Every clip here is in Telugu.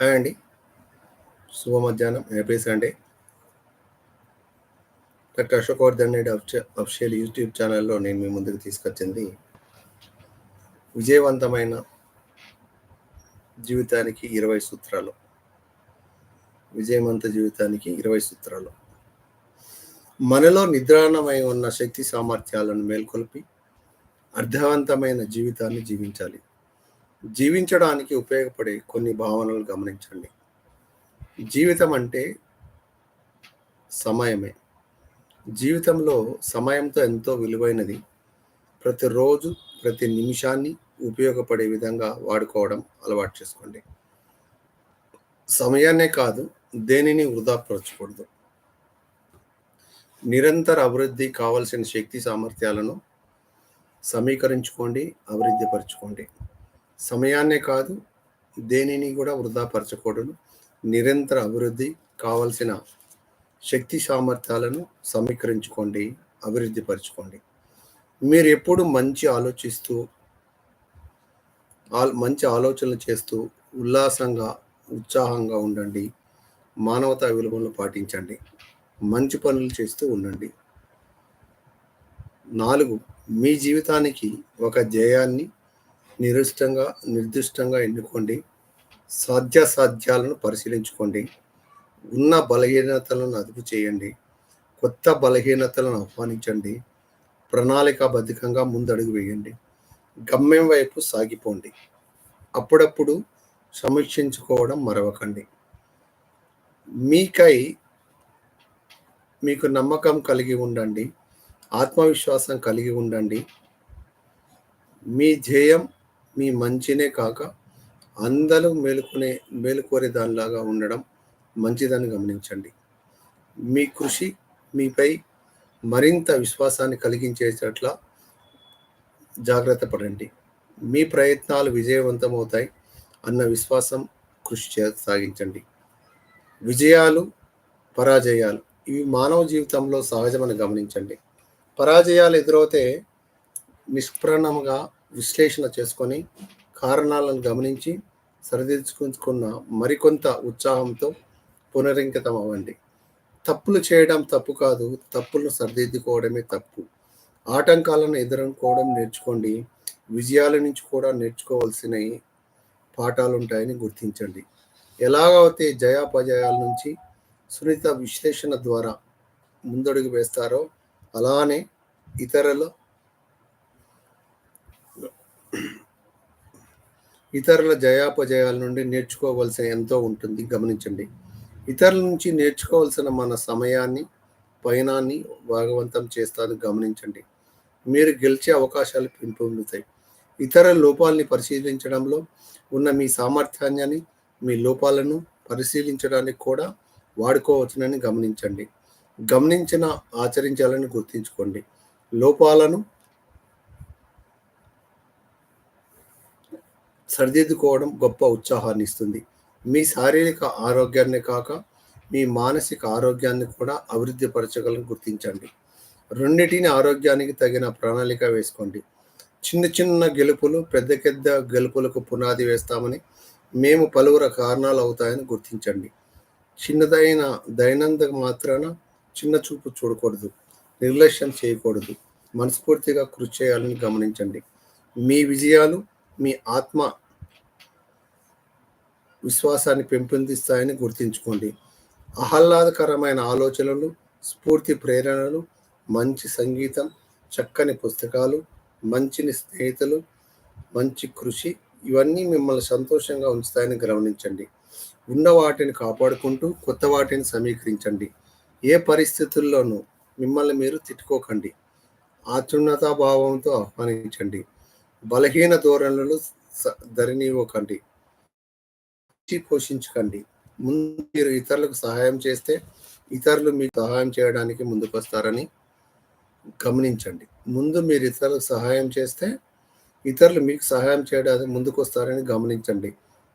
హాయ్ అండి. శుభ మధ్యాహ్నం. Happy Sunday. Doctor Ashok Vardhan Reddy official YouTube ఛానల్లో నేను మీ ముందుకు తీసుకొచ్చింది. విజయవంతమైన జీవితానికి ఇరవై సూత్రాలు. విజయవంత జీవితానికి ఇరవై సూత్రాలు. మనలో నిద్రాణమై ఉన్న శక్తి సామర్థ్యాలను మేల్కొల్పి అర్థవంతమైన జీవితాన్ని జీవించాలి. జీవించడానికి ఉపయోగపడే కొన్ని భావనలు గమనించండి. జీవితం అంటే సమయమే. జీవితంలో సమయంతో ఎంతో విలువైనది. ప్రతిరోజు ప్రతి నిమిషాన్ని ఉపయోగపడే విధంగా వాడుకోవడం అలవాటు చేసుకోండి. సమయాన్నే కాదు దేనిని వృధాపరచకూడదు. నిరంతర అభివృద్ధి కావలసిన శక్తి సామర్థ్యాలను సమీకరించుకోండి అభివృద్ధి పరచుకోండి సమయాన్నే కాదు దేనిని కూడా వృధాపరచకూడదు. నిరంతర అభివృద్ధి కావలసిన శక్తి సామర్థ్యాలను సమీకరించుకోండి అభివృద్ధి పరచుకోండి. మీరు ఎప్పుడు మంచి ఆలోచిస్తూ మంచి ఆలోచనలు చేస్తూ ఉల్లాసంగా ఉత్సాహంగా ఉండండి. మానవతా విలువలను పాటించండి. మంచి పనులు చేస్తూ ఉండండి. నాలుగు మీ జీవితానికి ఒక జయాన్ని నిరుష్టంగా నిర్దిష్టంగా ఎన్నుకోండి. సాధ్యాసాధ్యాలను పరిశీలించుకోండి. ఉన్న బలహీనతలను అదుపు చేయండి. కొత్త బలహీనతలను ఆహ్వానించండి. ప్రణాళికాబద్ధకంగా ముందడుగు వేయండి. గమ్యం వైపు సాగిపోండి. అప్పుడప్పుడు సమీక్షించుకోవడం మరవకండి. మీకై మీకు నమ్మకం కలిగి ఉండండి. ఆత్మవిశ్వాసం కలిగి ఉండండి. మీ ధ్యేయం మీ మంచినే కాక అందరూ మేలుకునే మేలుకోరే దానిలాగా ఉండడం మంచిదని గమనించండి. మీ కృషి మీపై మరింత విశ్వాసాన్ని కలిగించేటట్ల జాగ్రత్త పడండి. మీ ప్రయత్నాలు విజయవంతమవుతాయి అన్న విశ్వాసం కృషి చే సాగించండి. విజయాలు పరాజయాలు ఇవి మానవ జీవితంలో సహజమని గమనించండి. పరాజయాలు ఎదురవుతే నిష్ప్రణంగా విశ్లేషణ చేసుకొని కారణాలను గమనించి సరిదిద్దుకున్న మరికొంత ఉత్సాహంతో పునరంకితం అవ్వండి తప్పులు చేయడం తప్పు కాదు తప్పులను సరిదిద్దుకోవడమే తప్పు. ఆటంకాలను ఎదుర్కోవడం నేర్చుకోండి. విజయాల నుంచి కూడా నేర్చుకోవాల్సిన పాఠాలు ఉంటాయని గుర్తించండి. ఎలాగైతే జయాపజయాల నుంచి సున్నిత విశ్లేషణ ద్వారా ముందడుగు వేస్తారో అలానే ఇతరుల ఇతరుల జయాపజయాల నుండి నేర్చుకోవలసిన ఎంతో ఉంటుంది. గమనించండి. ఇతరుల నుంచి నేర్చుకోవాల్సిన మన సమయాన్ని పయనాన్ని భాగవంతం చేస్తాను గమనించండి. మీరు గెలిచే అవకాశాలు పెంపొందుతాయి. ఇతర లోపాలని పరిశీలించడంలో ఉన్న మీ సామర్థ్యాన్ని మీ లోపాలను పరిశీలించడానికి కూడా వాడుకోవచ్చునని గమనించండి. గమనించిన ఆచరించాలని గుర్తుంచుకోండి. లోపాలను సరిదిద్దుకోవడం గొప్ప ఉత్సాహాన్ని ఇస్తుంది మీ శారీరక ఆరోగ్యాన్ని కాక మీ మానసిక ఆరోగ్యాన్ని కూడా అభివృద్ధి పరచగలని గుర్తించండి. రెండింటిని ఆరోగ్యానికి తగిన ప్రణాళిక వేసుకోండి. చిన్న చిన్న గెలుపులు పెద్ద పెద్ద గెలుపులకు పునాది వేస్తామని మేము పలువురు కారణాలు అవుతాయని గుర్తించండి. చిన్నదైన దైనందిక మాత్రాన చిన్న చూపు చూడకూడదు నిర్లక్ష్యం చేయకూడదు. మనస్ఫూర్తిగా కృషి చేయాలని గమనించండి. మీ విజయాలు మీ ఆత్మ విశ్వాసాన్ని పెంపొందిస్తాయని గుర్తుంచుకోండి. ఆహ్లాదకరమైన ఆలోచనలు స్ఫూర్తి ప్రేరణలు మంచి సంగీతం చక్కని పుస్తకాలు మంచిని స్నేహితులు మంచి కృషి ఇవన్నీ మిమ్మల్ని సంతోషంగా ఉంచుతాయని గమనించండి. ఉన్న వాటిని కాపాడుకుంటూ కొత్త వాటిని సమీకరించండి. ఏ పరిస్థితుల్లోనూ మిమ్మల్ని మీరు తిట్టుకోకండి. ఆత్యున్నతా భావంతో ఆహ్వానించండి. బలహీన ధోరణులు ధరనివ్వకండి. పోషించకండి. ముందు మీరు ఇతరులకు సహాయం చేస్తే ఇతరులు మీకు సహాయం చేయడానికి ముందుకొస్తారని గమనించండి. ముందు మీరు ఇతరులకు సహాయం చేస్తే ఇతరులు మీకు సహాయం చేయడానికి ముందుకొస్తారని గమనించండి.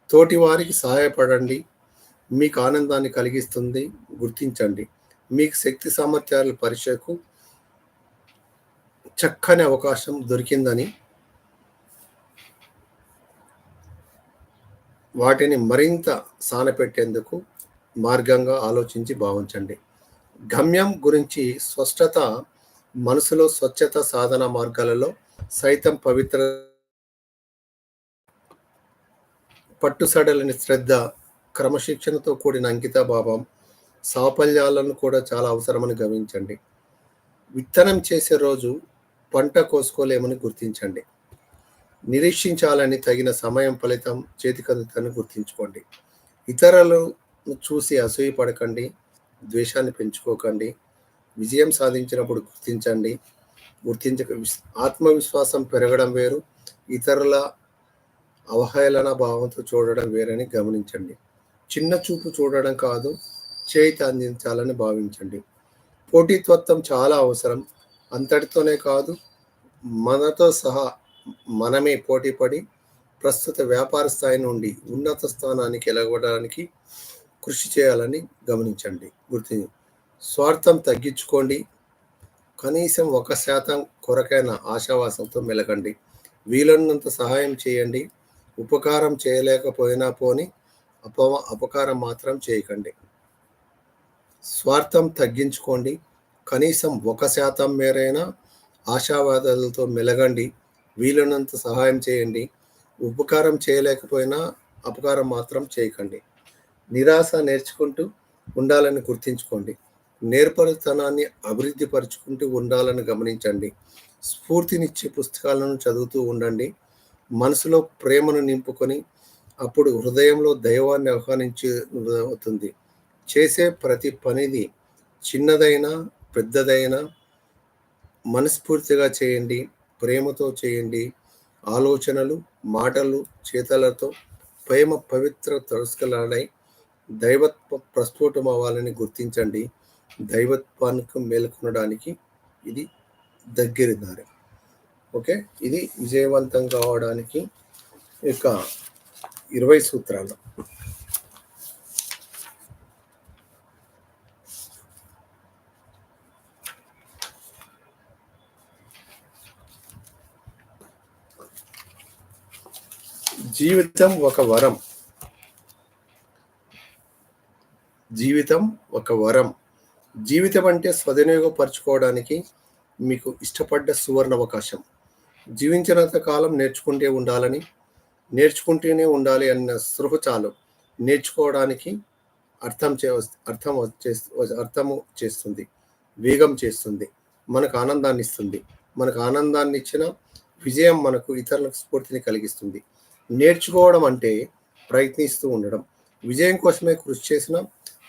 తోటి వారికి సహాయపడండి. మీకు ఆనందాన్ని కలిగిస్తుంది గుర్తించండి. మీకు శక్తి సామర్థ్యాల పరీక్షకు చక్కని అవకాశం దొరికిందని వాటిని మరింత సానపెట్టేందుకు మార్గంగా ఆలోచించి భావించండి. గమ్యం గురించి స్పష్టత మనసులో స్వచ్ఛత సాధన మార్గాలలో సైతం పవిత్ర పట్టుసడలని శ్రద్ధ క్రమశిక్షణతో కూడిన అంకిత భావం సాఫల్యాలను కూడా చాలా అవసరమని గమనించండి. విత్తనం చేసే రోజు పంట కోసుకోలేమని గుర్తించండి. నిరీక్షించాలని తగిన సమయం ఫలితం చేతికందుతని గుర్తించుకోండి. ఇతరులను చూసి అసూయపడకండి ద్వేషాన్ని పెంచుకోకండి విజయం సాధించినప్పుడు గుర్తించండి. గుర్తించక ఆత్మవిశ్వాసం పెరగడం వేరు ఇతరుల అవహేళన భావంతో చూడడం వేరని గమనించండి. చిన్న చూపు చూడడం కాదు చేతి అందించాలని భావించండి. పోటీతత్వం చాలా అవసరం అంతటితోనే కాదు మనతో సహా మనమే పోటీపడి ప్రస్తుత వ్యాపార స్థాయి నుండి ఉన్నత స్థానానికి ఎలగడానికి కృషి చేయాలని గమనించండి. గుర్తి స్వార్థం తగ్గించుకోండి. కనీసం ఒక శాతం కొరకైన ఆశావాసంతో మెలగండి. వీలున్నంత సహాయం చేయండి. ఉపకారం చేయలేకపోయినా పోని అప అపకారం మాత్రం చేయకండి. స్వార్థం తగ్గించుకోండి. కనీసం ఒక శాతం మేరైనా ఆశావాదాలతో మెలగండి. వీలున్నంత సహాయం చేయండి. ఉపకారం చేయలేకపోయినా అపకారం మాత్రం చేయకండి. నిరాశ నేర్చుకుంటూ ఉండాలని గుర్తించుకోండి. నేర్పరితనాన్ని అభివృద్ధి పరుచుకుంటూ ఉండాలని గమనించండి. స్ఫూర్తినిచ్చే పుస్తకాలను చదువుతూ ఉండండి. మనసులో ప్రేమను నింపుకొని అప్పుడు హృదయంలో దైవాన్ని ఆహ్వానించి అవుతుంది. చేసే ప్రతి పనిది చిన్నదైనా పెద్దదైనా మనస్ఫూర్తిగా చేయండి. ప్రేమతో చేయండి. ఆలోచనలు మాటలు చేతలతో ప్రేమ పవిత్ర తరుస్కలాడై దైవత్వ ప్రస్ఫుటం అవ్వాలని గుర్తించండి. దైవత్వానికి మేల్కొనడానికి ఇది దగ్గరి దారి. ఓకే? ఇది విజయవంతం కావడానికి ఇక ఇరవై సూత్రాలు. జీవితం ఒక వరం. జీవితం ఒక వరం. జీవితం అంటే సద్వినియోగపరచుకోవడానికి మీకు ఇష్టపడ్డ సువర్ణ అవకాశం జీవించినంత కాలం నేర్చుకుంటే ఉండాలని నేర్చుకుంటూనే ఉండాలి అన్న సృహ చాలు. నేర్చుకోవడానికి అర్థం చే అర్థం అర్థము చేస్తుంది. వేగం చేస్తుంది. మనకు ఆనందాన్ని ఇస్తుంది మనకు ఆనందాన్ని ఇచ్చిన విజయం మనకు ఇతరులకు స్ఫూర్తిని కలిగిస్తుంది. నేర్చుకోవడం అంటే ప్రయత్నిస్తూ ఉండడం. విజయం కోసమే కృషి చేసిన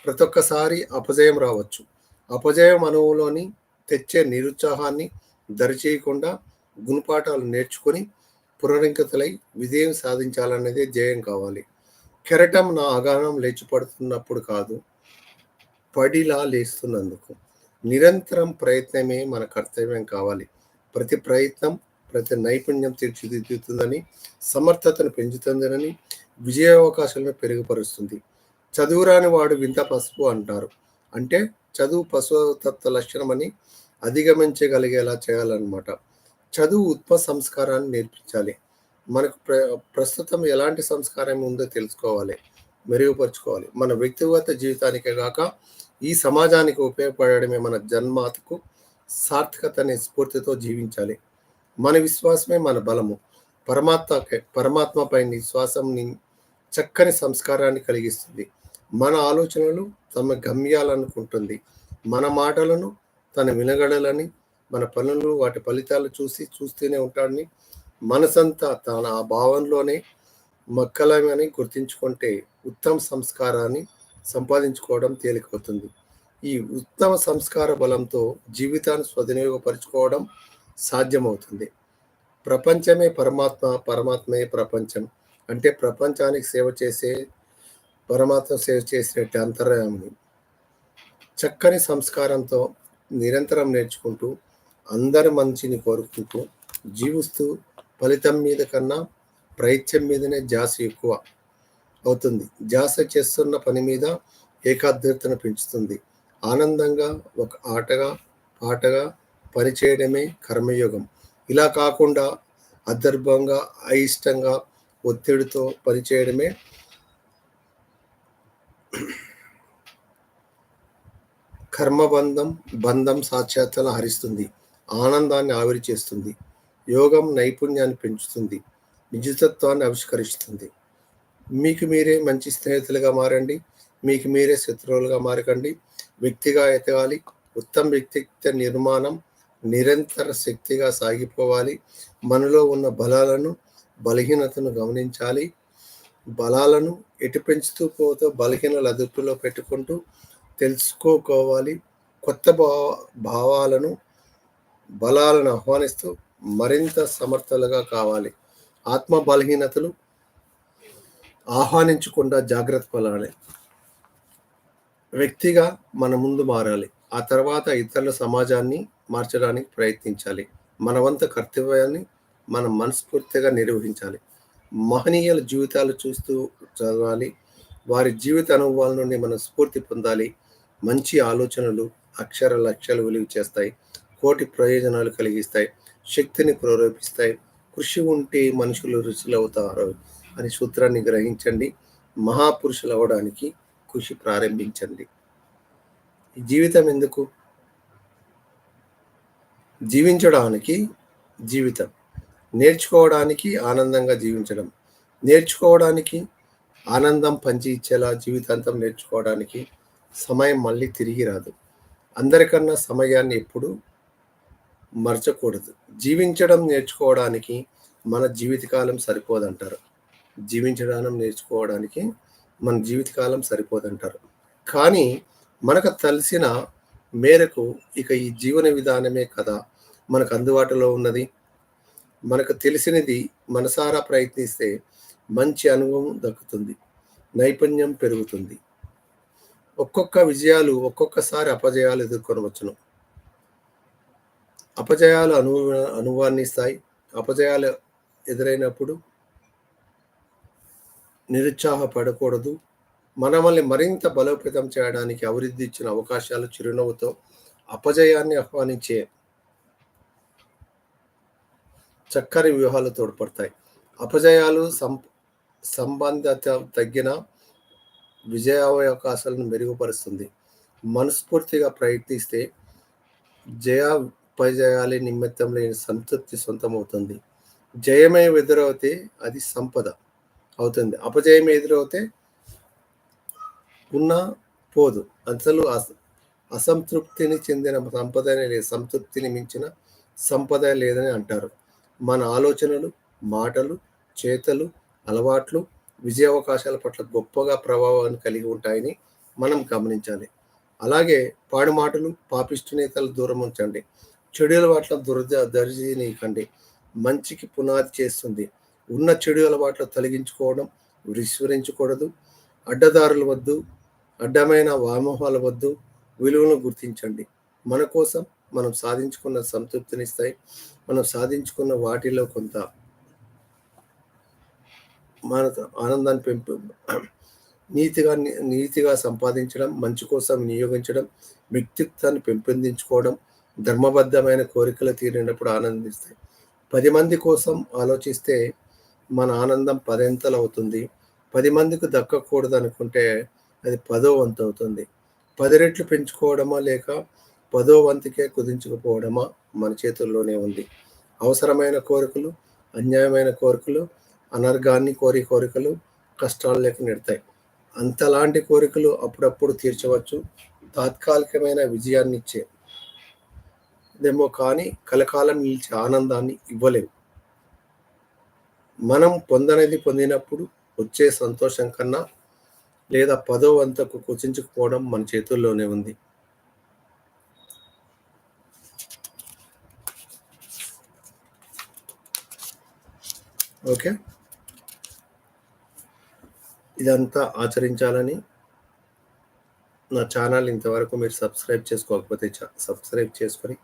ప్రతి ఒక్కసారి అపజయం రావచ్చు. అపజయం అనువులోని తెచ్చే నిరుత్సాహాన్ని దరిచేయకుండా గుణపాఠాలు నేర్చుకొని పునరంకితులై విజయం సాధించాలనేదే జయం కావాలి. కెరటం నా అగానం లేచిపడుతున్నప్పుడు కాదు పడిలా లేస్తున్నందుకు. నిరంతరం ప్రయత్నమే మన కర్తవ్యం కావాలి. ప్రతి ప్రయత్నం ప్రతి నైపుణ్యం తీర్చిదిద్దుతుందని సమర్థతను పెంచుతుందని విజయావకాశాలను పెరుగుపరుస్తుంది చదువురాని వాడు వింత పసుపు అంటారు. అంటే చదువు పశుతత్వ లక్షణం అని అధిగమించగలిగేలా చేయాలన్నమాట. చదువు ఉత్ప సంస్కారాన్ని నేర్పించాలి. మనకు ప్ర ప్రస్తుతం ఎలాంటి సంస్కారం ఉందో తెలుసుకోవాలి మెరుగుపరుచుకోవాలి. మన వ్యక్తిగత జీవితానికే కాక ఈ సమాజానికి ఉపయోగపడమే మన జన్మాతకు సార్థకత అనే స్ఫూర్తితో జీవించాలి. మన విశ్వాసమే మన బలము. పరమాత్మ పరమాత్మపై విశ్వాసం చక్కని సంస్కారాన్ని కలిగిస్తుంది. మన ఆలోచనలు తమ గమ్యాలనుకుంటుంది. మన మాటలను తన వినగడలని మన పనులు వాటి ఫలితాలు చూసి చూస్తూనే ఉంటాడని మనసంతా తన ఆ భావంలోనే మక్కలమని గుర్తించుకుంటే ఉత్తమ సంస్కారాన్ని సంపాదించుకోవడం తేలికవుతుంది. ఈ ఉత్తమ సంస్కార బలంతో జీవితాన్ని స్వదినియోగపరుచుకోవడం సాధ్యమవుతుంది. ప్రపంచమే పరమాత్మ పరమాత్మే ప్రపంచం అంటే ప్రపంచానికి సేవ చేసే పరమాత్మ సేవ చేసినట్టు అంతర్యామి చక్కని సంస్కారంతో నిరంతరం నేర్చుకుంటూ అందరి మంచిని కోరుకుంటూ జీవిస్తూ ఫలితం మీద కన్నా ప్రయత్నం మీదనే జాస ఎక్కువ అవుతుంది. జాస చేస్తున్న పని మీద ఏకాగ్రతను పెంచుతుంది. ఆనందంగా ఒక ఆటగా పాటగా పనిచేయడమే కర్మయోగం. ఇలా కాకుండా అదర్భంగా అయిష్టంగా ఒత్తిడితో పనిచేయడమే కర్మబంధం బంధం సాక్షాత్లను హరిస్తుంది. ఆనందాన్ని ఆవిరి చేస్తుంది. యోగం నైపుణ్యాన్ని పెంచుతుంది. నిజతత్వాన్ని ఆవిష్కరిస్తుంది. మీకు మీరే మంచి స్నేహితులుగా మారండి. మీకు మీరే శత్రువులుగా మారకండి. వ్యక్తిగా ఎదగాలి. ఉత్తమ వ్యక్తిత్వ నిర్మాణం నిరంతర శక్తిగా సాగిపోవాలి. మనలో ఉన్న బలాలను బలహీనతను గమనించాలి. బలాలను ఎటు పెంచుతూ పోతూ బలహీనలు అదుపులో పెట్టుకుంటూ తెలుసుకోవాలి. కొత్త భావ భావాలను బలాలను ఆహ్వానిస్తూ మరింత సమర్థులుగా కావాలి. ఆత్మ బలహీనతలు ఆహ్వానించకుండా జాగ్రత్త పడాలి. వ్యక్తిగా మన ముందు మారాలి. ఆ తర్వాత ఇతరుల సమాజాన్ని మార్చడానికి ప్రయత్నించాలి. మన వంత కర్తవ్యాన్ని మనం మనస్ఫూర్తిగా నిర్వహించాలి. మహనీయుల జీవితాలు చూస్తూ చదవాలి. వారి జీవిత అనుభవాల నుండి మనం స్ఫూర్తి పొందాలి. మంచి ఆలోచనలు అక్షర లక్ష్యాలు వెలుగు చేస్తాయి. కోటి ప్రయోజనాలు కలిగిస్తాయి. శక్తిని ప్రేరేపిస్తాయి. కృషి ఉంటే మనుషులు రుచులు అవుతారు అని సూత్రాన్ని గ్రహించండి. మహాపురుషులు అవ్వడానికి కృషి ప్రారంభించండి. జీవితం ఎందుకు? జీవించడానికి జీవితం. నేర్చుకోవడానికి ఆనందంగా జీవించడం. నేర్చుకోవడానికి ఆనందం పంచి ఇచ్చేలా జీవితాంతం నేర్చుకోవడానికి సమయం మళ్ళీ తిరిగి రాదు. అందరికన్నా సమయాన్ని ఎప్పుడు మర్చకూడదు. జీవించడం నేర్చుకోవడానికి మన జీవితకాలం సరిపోదంటారు. జీవించడం నేర్చుకోవడానికి మన జీవితకాలం సరిపోదంటారు. కానీ మనకు తెలిసిన మేరకు ఇక ఈ జీవన విధానమే కదా మనకు అందుబాటులో ఉన్నది. మనకు తెలిసినది మనసారా ప్రయత్నిస్తే మంచి అనుభవం దక్కుతుంది. నైపుణ్యం పెరుగుతుంది. ఒక్కొక్క విజయాలు ఒక్కొక్కసారి అపజయాలు ఎదుర్కొనవచ్చును. అపజయాలు అను అనుభవాన్ని ఇస్తాయి. అపజయాలు ఎదురైనప్పుడు నిరుత్సాహపడకూడదు. మనమల్ని మరింత బలోపేతం చేయడానికి అభివృద్ధి ఇచ్చిన అవకాశాలు చిరునవ్వుతో అపజయాన్ని ఆహ్వానించే చక్కని వ్యూహాలు తోడ్పడతాయి. అపజయాలు సం సంబంధత తగ్గిన విజయావకాశాలను మెరుగుపరుస్తుంది. మనస్ఫూర్తిగా ప్రయత్నిస్తే జయాపజయాలే నిమిత్తం లేని సంతృప్తి సొంతమవుతుంది. జయమే ఎదురవుతే అది సంపద అవుతుంది. అపజయం ఎదురవుతే ఉన్న పోదు. అసలు అసంతృప్తిని చెందిన సంపద లేదు. సంతృప్తిని మించిన సంపద లేదని అంటారు. మన ఆలోచనలు మాటలు చేతలు అలవాట్లు విజయ అవకాశాల పట్ల గొప్పగా ప్రభావాన్ని కలిగి ఉంటాయని మనం గమనించాలి. అలాగే పాడు మాటలు పాపిష్టి నేతలు దూరం ఉంచండి. చెడు అలవాట్ల దురద దర్జీనీయకండి మంచికి పునాది చేస్తుంది. ఉన్న చెడు అలవాట్లు తొలగించుకోవడం విస్మరించకూడదు. అడ్డదారుల వద్దు. అడ్డమైన వామోహాల వద్దు విలువను గుర్తించండి. మన కోసం మనం సాధించుకున్న సంతృప్తినిస్తాయి. మనం సాధించుకున్న వాటిలో కొంత మన ఆనందాన్ని పెంపు నీతిగా నీతిగా సంపాదించడం మంచి కోసం వినియోగించడం వ్యక్తిత్వాన్ని పెంపొందించుకోవడం ధర్మబద్ధమైన కోరికలు తీరినప్పుడు ఆనందిస్తాయి. పది మంది కోసం ఆలోచిస్తే మన ఆనందం పదెంతలు అవుతుంది. పది మందికి దక్కకూడదు అనుకుంటే అది పదో వంతు అవుతుంది. పది రెట్లు పెంచుకోవడమా లేక పదో వంతుకే కుదించుకుపోవడమా మన చేతుల్లోనే ఉంది. అవసరమైన కోరికలు అన్యాయమైన కోరికలు అనర్గాన్ని కోరి కోరికలు కష్టాలు లేక నెడతాయి. అంతలాంటి కోరికలు అప్పుడప్పుడు తీర్చవచ్చు. తాత్కాలికమైన విజయాన్ని ఇచ్చే దేమో కానీ కలకాలం నిలిచే ఆనందాన్ని ఇవ్వలేవు. మనం పొందనేది పొందినప్పుడు వచ్చే సంతోషం కన్నా లేదా పదో వంతకు కుచించుకుపోవడం మన చేతుల్లోనే ఉంది. ఓకే? ఇదంతా ఆచరించాలని నా ఛానల్ ఇంతవరకు మీరు సబ్స్క్రైబ్ చేసుకోకపోతే సబ్స్క్రైబ్ చేసుకొని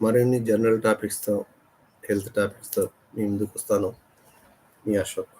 మరిన్ని జనరల్ టాపిక్స్తో హెల్త్ టాపిక్స్తో మీ ముందుకు వస్తాను. మీ అశోక్.